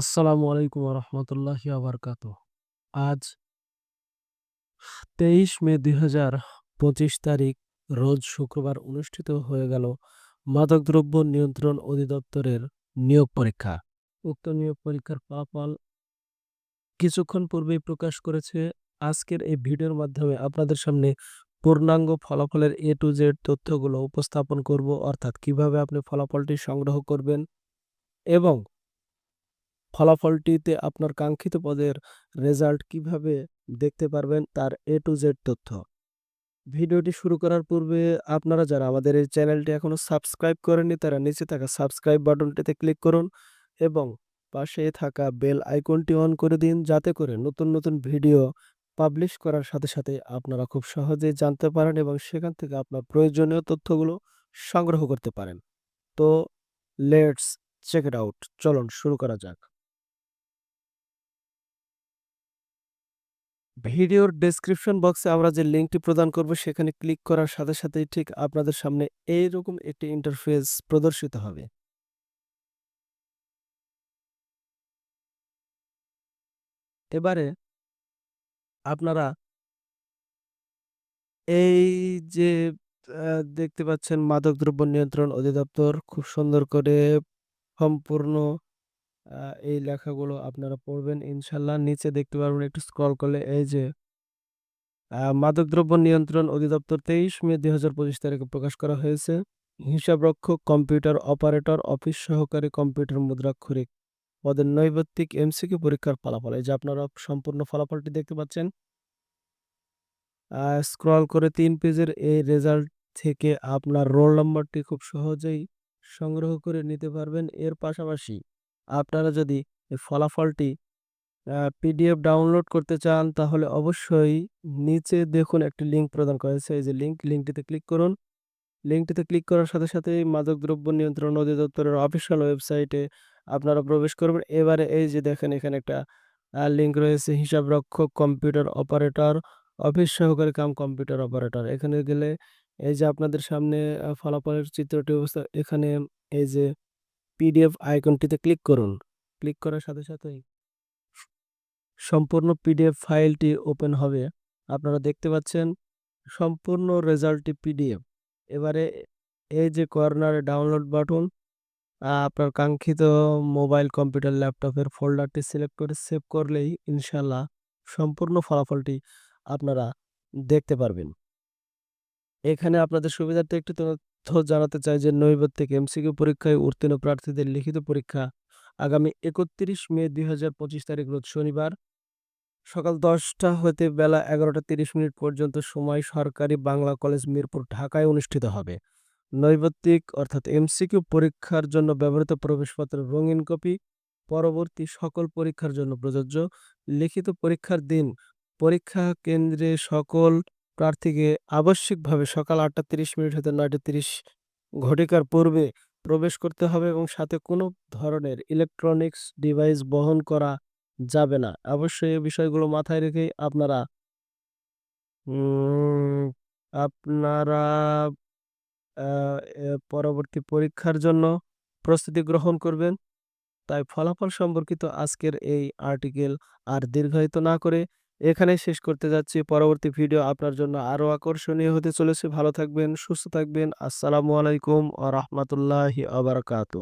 আসসালামু আলাইকুম রহমতুল্লাহি আবরকাত আজ তেইশ মে দুই হাজার পঁচিশ তারিখ, রোজ শুক্রবার অনুষ্ঠিত হয়ে গেল মাদকদ্রব্য নিয়ন্ত্রণ অধিদপ্তরের নিয়োগ পরীক্ষা। উক্ত নিয়োগ পরীক্ষার ফলাফল কিছুক্ষণ পূর্বেই প্রকাশ করেছে। আজকের এই ভিডিওর মাধ্যমে আপনাদের সামনে পূর্ণাঙ্গ ফলাফলের এ টু জেড তথ্যগুলো উপস্থাপন করব, অর্থাৎ কীভাবে আপনি ফলাফলটি সংগ্রহ করবেন এবং ফলাফলটিতে আপনার কাঙ্ক্ষিত পদের রেজাল্ট কীভাবে দেখতে পারবেন তার এ টু জেড তথ্য। ভিডিওটি শুরু করার পূর্বে আপনারা যারা আমাদের এই চ্যানেলটি এখনও সাবস্ক্রাইব করেননি, তারা নিচে থাকা সাবস্ক্রাইব বাটনটিতে ক্লিক করুন এবং পাশে থাকা বেল আইকনটি অন করে দিন যাতে করে নতুন নতুন ভিডিও পাবলিশ করার সাথে সাথে আপনারা খুব সহজেই জানতে পারেন এবং সেখান থেকে আপনার প্রয়োজনীয় তথ্যগুলো সংগ্রহ করতে পারেন। তো লেটস চেক ইট আউট চলুন, শুরু করা যাক। ভিডিওর ডেসক্রিপশন বক্সে আমরা যে লিঙ্কটি প্রদান করব, সেখানে ক্লিক করার সাথে সাথেই ঠিক আপনাদের সামনে এইরকম একটি ইন্টারফেস প্রদর্শিত হবে। এবারে আপনারা এই যে দেখতে পাচ্ছেন মাদকদ্রব্য নিয়ন্ত্রণ অধিদপ্তর খুব সুন্দর করে সম্পূর্ণ এই লেখাগুলো আপনারা পড়বেন। ইনশাল্লাহ নিচে দেখতে পারবেন একটু স্ক্রল করলে এই যে মাদকদ্রব্য নিয়ন্ত্রণ অধিদপ্তর তেইশ মে দুই হাজার পঁচিশ তারিখে প্রকাশ করা হয়েছে। হিসাবরক্ষক, কম্পিউটার অপারেটর, অফিস সহকারী কম্পিউটার মুদ্রাক্ষরিক পদের নৈবত্তিক এমসিকিউ পরীক্ষার ফলাফল। এই যে আপনারা সম্পূর্ণ ফলাফলটি দেখতে পাচ্ছেন। স্ক্রল করে তিন পেজের এই রেজাল্ট থেকে আপনার রোল নম্বরটি খুব সহজেই সংগ্রহ করে নিতে পারবেন। এর পাশাপাশি আপনারা যদি ফলাফলটি পিডিএফ ডাউনলোড করতে চান, তাহলে অবশ্যই নিচে দেখুন একটি লিঙ্ক প্রদান করা হয়েছে। এই যে লিঙ্ক লিঙ্কটিতে ক্লিক করুন। লিঙ্কটিতে ক্লিক করার সাথে সাথেই মাদকদ্রব্য নিয়ন্ত্রণ অধিদপ্তরের অফিসিয়াল ওয়েবসাইটে আপনারা প্রবেশ করবেন। এবারে এই যে দেখেন, এখানে একটা লিঙ্ক রয়েছে, হিসাব রক্ষক কম্পিউটার অপারেটর, অফিস সহকারী কাম কম্পিউটার অপারেটর। এখানে গেলে এই যে আপনাদের সামনে ফলাফলের চিত্রটি অবস্থা, এখানে এই যে পিডিএফ আইকনটিতে ক্লিক করুন। ক্লিক করার সাথে সাথেই সম্পূর্ণ পিডিএফ ফাইলটি ওপেন হবে। আপনারা দেখতে পাচ্ছেন সম্পূর্ণ রেজাল্টটি পিডিএফ। এবারে এই যে কর্নারে ডাউনলোড বাটন আপনার কাঙ্ক্ষিত মোবাইল, কম্পিউটার, ল্যাপটপের ফোল্ডারটি সিলেক্ট করে সেভ করলেই ইনশাল্লাহ সম্পূর্ণ ফলাফলটি আপনারা দেখতে পারবেন। এখানে আপনাদের সুবিধার্থে একটি তথ্য জানাতে চাই যে নৈবত্তিক এমসিকিউ পরীক্ষায় উত্তীর্ণ প্রার্থীদের লিখিত পরীক্ষা আগামী একত্রিশ মে দুই হাজার পঁচিশ তারিখ, রোজ শনিবার সকাল দশটা হতে বেলা এগারোটা তিরিশ মিনিট পর্যন্ত সময় সরকারি বাংলা কলেজ মিরপুর, ঢাকায় অনুষ্ঠিত হবে। নৈবত্তিক অর্থাৎ এমসিকিউ পরীক্ষার জন্য ব্যবহৃত প্রবেশপত্রের রঙিন কপি, পরবর্তী সকল পরীক্ষার জন্য প্রযোজ্য লিখিত পরীক্ষার দিন, পরীক্ষা কেন্দ্রে সকল প্রার্থীকে আবশ্যিকভাবে সকাল আটটা তিরিশ মিনিট হতে নয়টা তিরিশ ঘটিকার পূর্বে প্রবেশ করতে হবে এবং সাথে কোনো ধরনের ইলেকট্রনিক্স ডিভাইস বহন করা যাবে না। অবশ্যই এই বিষয়গুলো মাথায় রেখেই আপনারা আপনারা পরবর্তী পরীক্ষার জন্য প্রস্তুতি গ্রহণ করবেন। তাই ফলাফল সম্পর্কিত আজকের এই আর্টিকেল আর দীর্ঘায়িত না করে এখানে শেষ করতে যাচ্ছি। পরবর্তী ভিডিও আপনার জন্য আরও আকর্ষণীয় হতে চলেছে। ভালো থাকবেন, সুস্থ থাকবেন। আসসালামু আলাইকুম আ রহমতুল্লাহি আবরকাত